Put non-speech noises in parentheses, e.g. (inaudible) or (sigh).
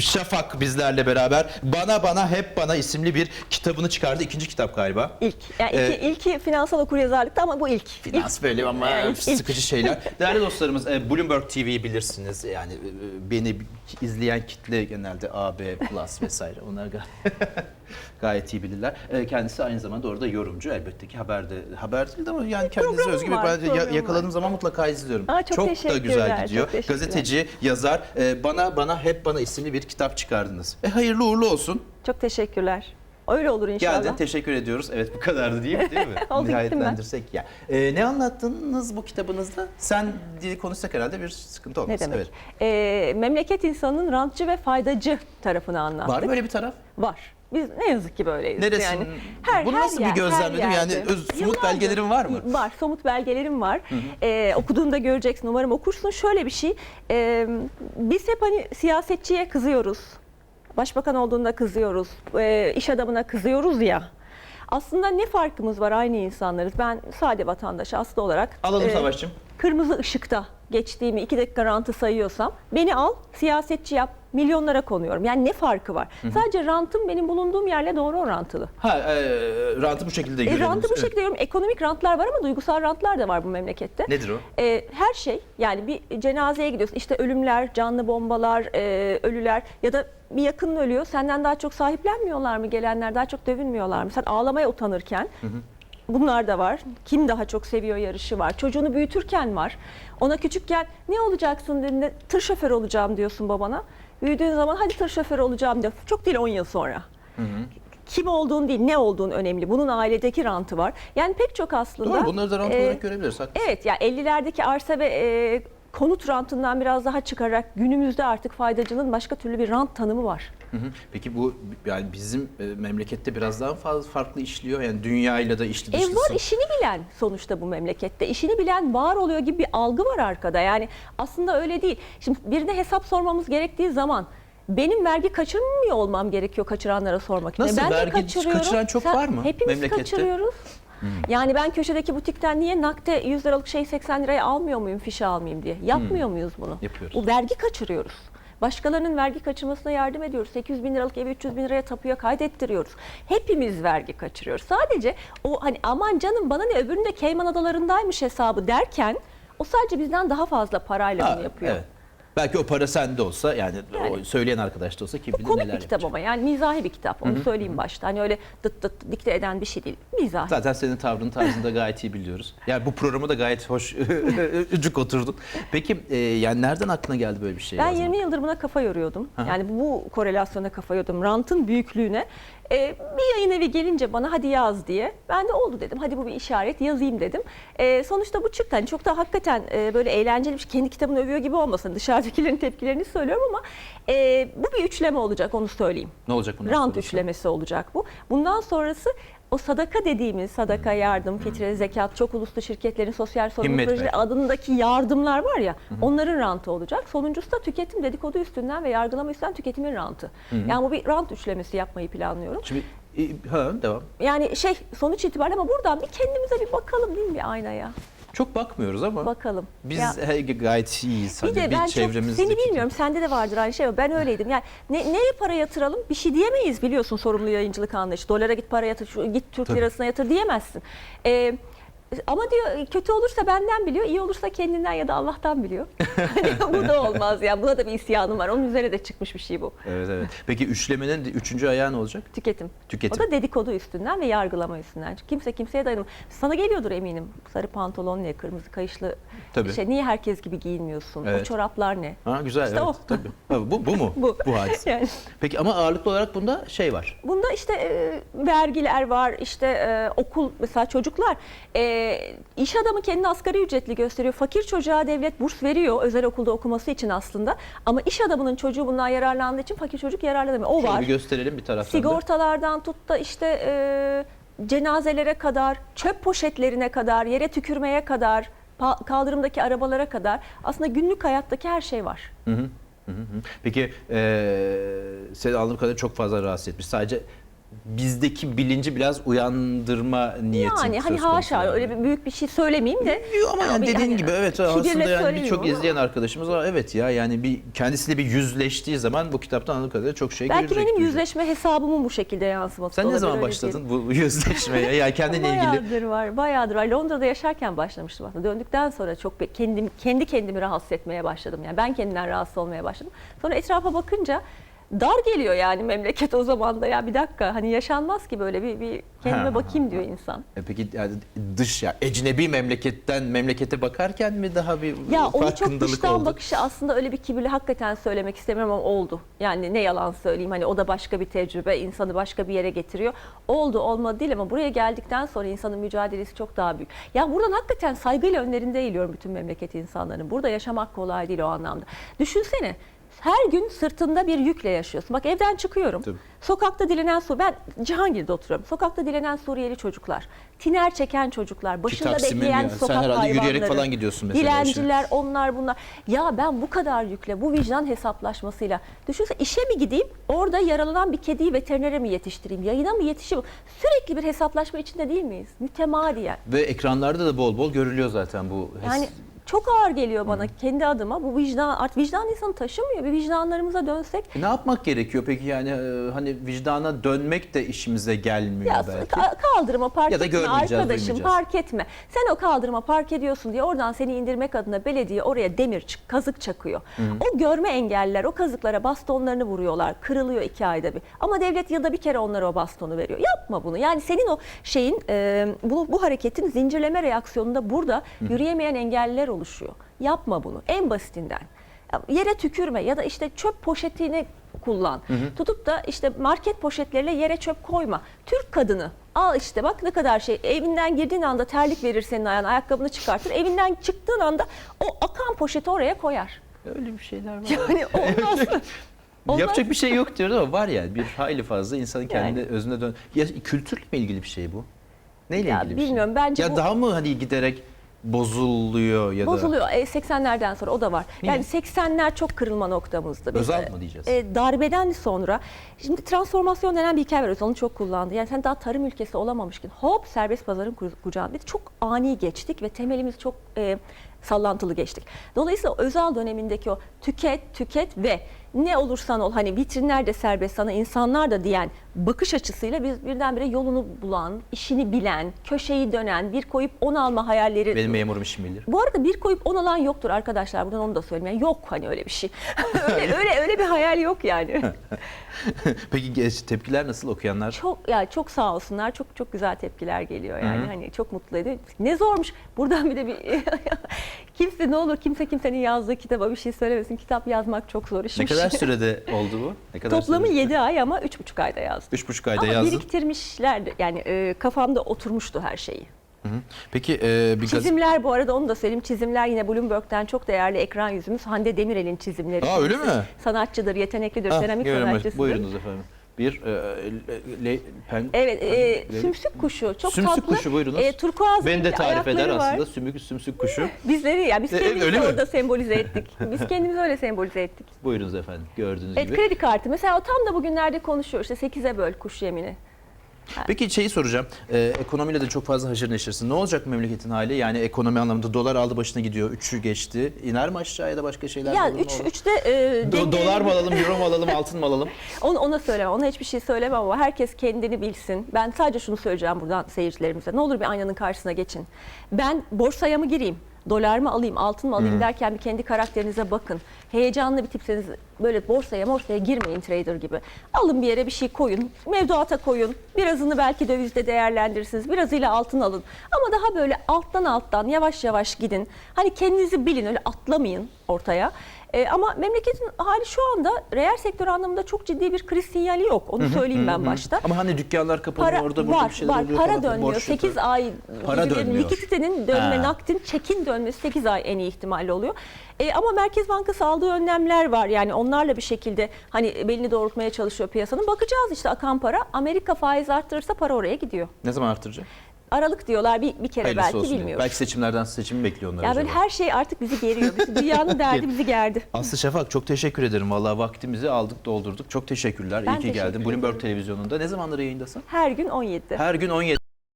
Şafak bizlerle beraber Bana Bana Hep Bana isimli bir kitabını çıkardı. İkinci kitap galiba. İlk. Yani Ee, ilki, finansal okuryazarlıkta ama bu ilk. Finans böyle ama Yani ilk. sıkıcı şeyler. (laughs) Değerli dostlarımız e, Bloomberg TV'yi bilirsiniz. Yani e, beni izleyen kitle genelde AB Plus vesaire. Onlar gay- (laughs) gayet iyi bilirler. E, Kendisi aynı zamanda orada yorumcu. Elbette ki haberde haber değil de ama yani kendinize özgü bir var, ben ya- yakaladığım var. zaman mutlaka izliyorum. Aa, çok da teşekkürler, güzel gidiyor. çok. Gazeteci, yazar. e, Bana Bana Hep Bana isimli bir kitap çıkardınız. E hayırlı uğurlu olsun. Çok teşekkürler. Öyle olur inşallah. Geldin teşekkür ediyoruz. Evet bu kadardı değil mi? Değil mi? (laughs) Oldu. Nihayetlendirsek ya. Ee, ne anlattınız bu kitabınızda? Sen dili konuşsak herhalde bir sıkıntı olmaz. Ne demek? Evet. Ee, memleket insanının rantçı ve faydacı tarafını anlattık. Var mı öyle bir taraf? Var. Biz ne yazık ki böyleyiz. Neresi? Yani Bunu nasıl bir yer, gözlemledin? her Yani öz- somut Yıllardır- belgelerin var mı? Var. Somut belgelerim var. Ee, okuduğunda göreceksin. Umarım okursun. Şöyle bir şey. Ee, biz hep hani siyasetçiye kızıyoruz. Başbakan olduğunda kızıyoruz. Ee, iş adamına kızıyoruz ya. Aslında ne farkımız var? Aynı insanlarız. Ben sade vatandaş aslı olarak. Alalım e, Savaş'cığım. kırmızı ışıkta geçtiğimi iki dakika rantı sayıyorsam beni al siyasetçi yap milyonlara konuyorum. Yani ne farkı var? Sadece rantım benim bulunduğum yerle doğru orantılı. Ha, e, rantı bu şekilde E, görüyoruz. rantı bu şekilde görüyorum. Ekonomik rantlar var ama duygusal rantlar da var bu memlekette. Nedir o? E, her şey yani bir cenazeye gidiyorsun işte ölümler, canlı bombalar, e, ölüler ya da bir yakının ölüyor senden daha çok sahiplenmiyorlar mı gelenler daha çok dövünmüyorlar mı? Sen ağlamaya utanırken bunlar da var. Kim daha çok seviyor yarışı var. Çocuğunu büyütürken var. Ona küçükken ne olacaksın dediğinde tır şoförü olacağım diyorsun babana. Büyüdüğün zaman hadi tır şoförü olacağım diyor. Çok değil 10 yıl sonra kim olduğun değil ne olduğun önemli. Bunun ailedeki rantı var. Yani pek çok aslında. Doğru bunları da rant e, olarak görebiliriz. haklısın. Evet ya 50'lerdeki arsa ve e, konut rantından biraz daha çıkarak günümüzde artık faydacının başka türlü bir rant tanımı var. Hı hı. Peki bu yani bizim e, memlekette biraz daha fazla farklı işliyor. Yani dünyayla da içli E dışlısı. var işini bilen sonuçta bu memlekette. İşini bilen var oluyor gibi bir algı var arkada. Yani aslında öyle değil. Şimdi birine hesap sormamız gerektiği zaman benim vergi kaçırmıyor olmam gerekiyor kaçıranlara sormak için. E, Nasıl? ben Vergi kaçırıyorum. kaçıran çok Sen- var mı Hepimiz memlekette? kaçırıyoruz. Yani ben köşedeki butikten niye nakde 100 liralık şey 80 liraya almıyor muyum fişe almayayım diye. Yapmıyor muyuz bunu? Yapıyoruz. Bu vergi kaçırıyoruz. Başkalarının vergi kaçırmasına yardım ediyoruz. 800 bin liralık evi 300 bin liraya tapuya kaydettiriyoruz. Hepimiz vergi kaçırıyoruz. Sadece o hani aman canım bana ne öbüründe Cayman Adalarındaymış hesabı derken o sadece bizden daha fazla parayla bunu yapıyor. Evet. Belki o para sende olsa yani, Yani. o söyleyen arkadaş da olsa kim bilir komik neler bir kitap yapacak. ama yani mizahi bir kitap onu söyleyeyim başta. Hani öyle dıt dıt dikte eden bir şey değil. Mizahi. Zaten senin tavrını tarzında gayet iyi biliyoruz. Yani bu programa da gayet hoş (laughs) cuk oturdun. Peki e, yani nereden aklına geldi böyle bir şey? Ben yazmak? 20 yıldır buna kafa yoruyordum. Aha. Yani bu korelasyona kafa yoruyordum. Rantın büyüklüğüne. Ee, bir yayın evi gelince bana hadi yaz diye. Ben de oldu dedim. Hadi bu bir işaret yazayım dedim. Ee, sonuçta bu çıktı. Hani çok da hakikaten e, böyle eğlenceli bir şey. Kendi kitabını övüyor gibi olmasın. Dışarıdakilerin tepkilerini söylüyorum ama e, bu bir üçleme olacak onu söyleyeyim. Ne olacak bundan Rant sonrası? üçlemesi olacak bu. Bundan sonrası o sadaka dediğimiz sadaka, yardım, fitre, zekat, çok uluslu şirketlerin sosyal sorumluluk Himmet projeleri belki. adındaki yardımlar var ya onların rantı olacak. Sonuncusu da tüketim dedikodu üstünden ve yargılama üstünden tüketimin rantı. Yani bu bir rant üçlemesi yapmayı planlıyorum. Şimdi e, ha devam. Yani şey sonuç itibariyle ama buradan bir kendimize bir bakalım değil mi bir aynaya? Çok bakmıyoruz ama Bakalım. biz Ya- he- gayet iyiyiz. Bir Hani de ben çok çevremizdeki- seni bilmiyorum sende de vardır aynı şey ama ben öyleydim. Yani ne, nereye para yatıralım bir şey diyemeyiz biliyorsun sorumlu yayıncılık anlayışı. Dolara git para yatır, şu, git Türk Tabii. lirasına yatır diyemezsin. Ee, ama diyor kötü olursa benden biliyor, iyi olursa kendinden ya da Allah'tan biliyor. (laughs) Hani bu da olmaz ya. Buna da bir isyanım var. Onun üzerine de çıkmış bir şey bu. Evet evet. Peki üçlemenin üçüncü ayağı ne olacak? Tüketim. Tüketim. O da dedikodu üstünden ve yargılama üstünden. Çünkü Kimse kimseye dayanamaz. Sana geliyordur eminim. Sarı pantolon ne, kırmızı kayışlı Tabii. şey. Niye herkes gibi giyinmiyorsun? O Evet. çoraplar ne? Ha güzel İşte evet. o. Tabii. Bu, bu mu? (laughs) Bu. hadise. Yani. Peki ama ağırlıklı olarak bunda şey var. Bunda işte e, vergiler var, işte e, okul mesela çocuklar e, iş adamı kendini asgari ücretli gösteriyor. Fakir çocuğa devlet burs veriyor özel okulda okuması için aslında. Ama iş adamının çocuğu bundan yararlandığı için fakir çocuk yararlanamıyor. O Şöyle var. bir gösterelim bir taraftan da. Sigortalardan tut da işte e, cenazelere kadar, çöp poşetlerine kadar, yere tükürmeye kadar, pa- kaldırımdaki arabalara kadar aslında günlük hayattaki her şey var. Hı hı, hı hı. Peki eee seni anladığım kadarıyla çok fazla rahatsız etmiş. Sadece bizdeki bilinci biraz uyandırma niyeti Yani hani haşa yani. öyle bir büyük bir şey söylemeyeyim de. Yok ama yani bir- dediğin hani gibi evet aslında yani birçok izleyen arkadaşımız var. Evet ya yani bir kendisiyle bir yüzleştiği zaman bu kitaptan anladığım kadarıyla çok şey Belki görecek. benim duyacak. yüzleşme hesabımın bu şekilde yansıması Sen ne zaman başladın bu yüzleşmeye? Yani kendinle ilgili Bayağıdır var, bayağıdır var. Londra'da yaşarken başlamıştım aslında. Döndükten sonra çok kendim kendi kendimi rahatsız etmeye başladım. Yani ben kendimden rahatsız olmaya başladım. Sonra etrafa bakınca dar geliyor yani memleket o zaman da ya bir dakika hani yaşanmaz ki böyle bir, bir kendime Ha. bakayım diyor insan. E peki yani dış ya ecnebi memleketten memlekete bakarken mi daha bir Ya onu çok dıştan oldu? bakışı aslında öyle bir kibirli hakikaten söylemek istemiyorum ama oldu. Yani ne yalan söyleyeyim hani o da başka bir tecrübe insanı başka bir yere getiriyor. Oldu olmadı değil ama buraya geldikten sonra insanın mücadelesi çok daha büyük. Ya buradan hakikaten saygıyla önlerinde eğiliyorum bütün memleket insanların. Burada yaşamak kolay değil o anlamda. Düşünsene her gün sırtında bir yükle yaşıyorsun. Bak evden çıkıyorum. Tabii. Sokakta dilenen su ben Cihangir'de oturuyorum. Sokakta dilenen Suriyeli çocuklar, tiner çeken çocuklar, başında Taksim'in bekleyen ya, sen sokak herhalde hayvanları. yürüyerek falan gidiyorsun mesela işe. Dilenciler, onlar bunlar. Ya ben bu kadar yükle, bu vicdan hesaplaşmasıyla düşünsene işe mi gideyim, orada yaralanan bir kediyi veterinere mi yetiştireyim, yayına mı yetişeyim? Sürekli bir hesaplaşma içinde değil miyiz? Mütemadiyen. Ve ekranlarda da bol bol görülüyor zaten bu. Yani çok ağır geliyor bana kendi adıma. Bu vicdan, artık vicdan insanı taşımıyor. Bir vicdanlarımıza dönsek. E ne yapmak gerekiyor peki yani e, hani vicdana dönmek de işimize gelmiyor Ya belki. ka- kaldırıma park Ya da etme arkadaşım park etme. Sen o kaldırıma park ediyorsun diye oradan seni indirmek adına belediye oraya demir kazık çakıyor. O görme engelliler o kazıklara bastonlarını vuruyorlar. Kırılıyor iki ayda bir. Ama devlet yılda bir kere onlara o bastonu veriyor. Yapma bunu. Yani senin o şeyin e, bu, bu hareketin zincirleme reaksiyonunda burada yürüyemeyen engelliler oluşuyor. Yapma bunu en basitinden. Yere tükürme ya da işte çöp poşetini kullan. Tutup da işte market poşetleriyle yere çöp koyma. Türk kadını al işte bak ne kadar şey evinden girdiğin anda terlik verir senin ayağına ayakkabını çıkartır. Evinden çıktığın anda o akan poşeti oraya koyar. Öyle bir şeyler var. Yani olmaz? (laughs) Olmaz. Yapacak bir şey yok diyoruz ama var yani bir hayli fazla insanın kendi Yani. özüne dön. Ya kültürle mi ilgili bir şey bu? Neyle Ya ilgili bir bilmiyorum, şey? bence ya bu- daha mı hani giderek bozuluyor ya da Bozuluyor. E, 80'lerden sonra o da var. Niye? Yani 80'ler çok kırılma noktamızdı. Biz, Özal e, mı diyeceğiz? e, darbeden sonra şimdi transformasyon denen bir hikaye var. Özal'ın çok kullandı. Yani sen daha tarım ülkesi olamamışken hop serbest pazarın ku- kucağına. Biz çok ani geçtik ve temelimiz çok e, sallantılı geçtik. Dolayısıyla Özal dönemindeki o tüket, tüket ve ne olursan ol hani vitrinler de serbest sana insanlar da diyen bakış açısıyla biz birdenbire yolunu bulan, işini bilen, köşeyi dönen, bir koyup on alma hayalleri benim memurum işim bilir. bu arada bir koyup on alan yoktur arkadaşlar. Buradan onu da söyleyeyim. Yani yok hani öyle bir şey. (laughs) öyle, öyle öyle bir hayal yok yani. (laughs) Peki tepkiler nasıl okuyanlar? çok ya çok sağ olsunlar. Çok çok güzel tepkiler geliyor yani. Hani çok mutlu ediyor. Ne zormuş. Buradan bir de bir (laughs) kimse ne olur kimse kimsenin yazdığı kitaba bir şey söylemesin. Kitap yazmak çok zor Ne işmiş. kadar (laughs) sürede oldu bu? Ne kadar Toplamı sürede? 7 ay ama 3,5 ayda yazdım. Üç buçuk ayda Ama yazdın. biriktirmişlerdi. Yani e, kafamda oturmuştu her şeyi. Hı hı. Peki e, bir Çizimler bu arada onu da söyleyeyim. Çizimler yine Bloomberg'den çok değerli ekran yüzümüz Hande Demirel'in çizimleri. Aa, öyle mi? Sanatçıdır, yeteneklidir, Ah, seramik sanatçısıdır. Buyurunuz efendim. Bir e, le, le- pen- Evet, e, le- sümsük kuşu çok Sümsük tatlı. kuşu buyurunuz. E, turkuaz Beni de renkli tarif eder ayakları var. aslında sümük sümsük kuşu. (laughs) Bizleri ya biz E, kendimizi öyle mi? orada sembolize ettik. Biz kendimizi öyle sembolize ettik. Buyurunuz efendim gördüğünüz Evet gibi. kredi kartı mesela o tam da bugünlerde konuşuyor işte 8'e böl kuş yemini. Peki şeyi soracağım. Ee, ekonomiyle de çok fazla haşır neşirsin. Ne olacak memleketin hali? Yani ekonomi anlamında dolar aldı başına gidiyor. Üçü geçti. İner mi aşağıya da başka şeyler Ya olur mu? 3 Olur. 3'te e, Do- dolar mı alalım, euro mu alalım, altın mı alalım? (laughs) Onu, ona söyleme, ona hiçbir şey söylemem ama herkes kendini bilsin. Ben sadece şunu söyleyeceğim buradan seyircilerimize. Ne olur bir aynanın karşısına geçin. Ben borsaya mı gireyim? Dolar mı alayım, altın mı alayım derken bir kendi karakterinize bakın. Heyecanlı bir tipseniz böyle borsaya morsaya girmeyin trader gibi. Alın bir yere bir şey koyun, mevduata koyun. Birazını belki dövizde değerlendirirsiniz, birazıyla altın alın. Ama daha böyle alttan alttan yavaş yavaş gidin. Hani kendinizi bilin, öyle atlamayın ortaya. Ee, ama memleketin hali şu anda reel sektör anlamında çok ciddi bir kriz sinyali yok. Onu söyleyeyim ben başta. Ama hani dükkanlar kapanıyor, Para orada burada var, bir şeyler var. oluyor Para falan. dönmüyor. Borç 8 yatıyor. ay Para dönmüyor. likiditenin dönme, Ha. nakdin, çekin dönmesi 8 ay en iyi ihtimalle oluyor. E, ama Merkez Bankası aldığı önlemler var. Yani onlarla bir şekilde hani belini doğrultmaya çalışıyor piyasanın. Bakacağız işte akan para. Amerika faiz arttırırsa para oraya gidiyor. Ne zaman artıracak? Aralık diyorlar bir, bir kere Hayırlısı belki olsun diye. bilmiyoruz. Belki seçimlerden seçimi bekliyor onlar ya acaba. böyle her şey artık bizi geriyor. Bizi- Dünyanın (laughs) derdi bizi gerdi. Aslı Şafak çok teşekkür ederim. Vallahi vaktimizi aldık doldurduk. Çok teşekkürler. Ben İyi ki teşekkür geldin. ederim. Bloomberg televizyonunda. Ne zamandır yayındasın? Her gün 17'de. Her gün 17.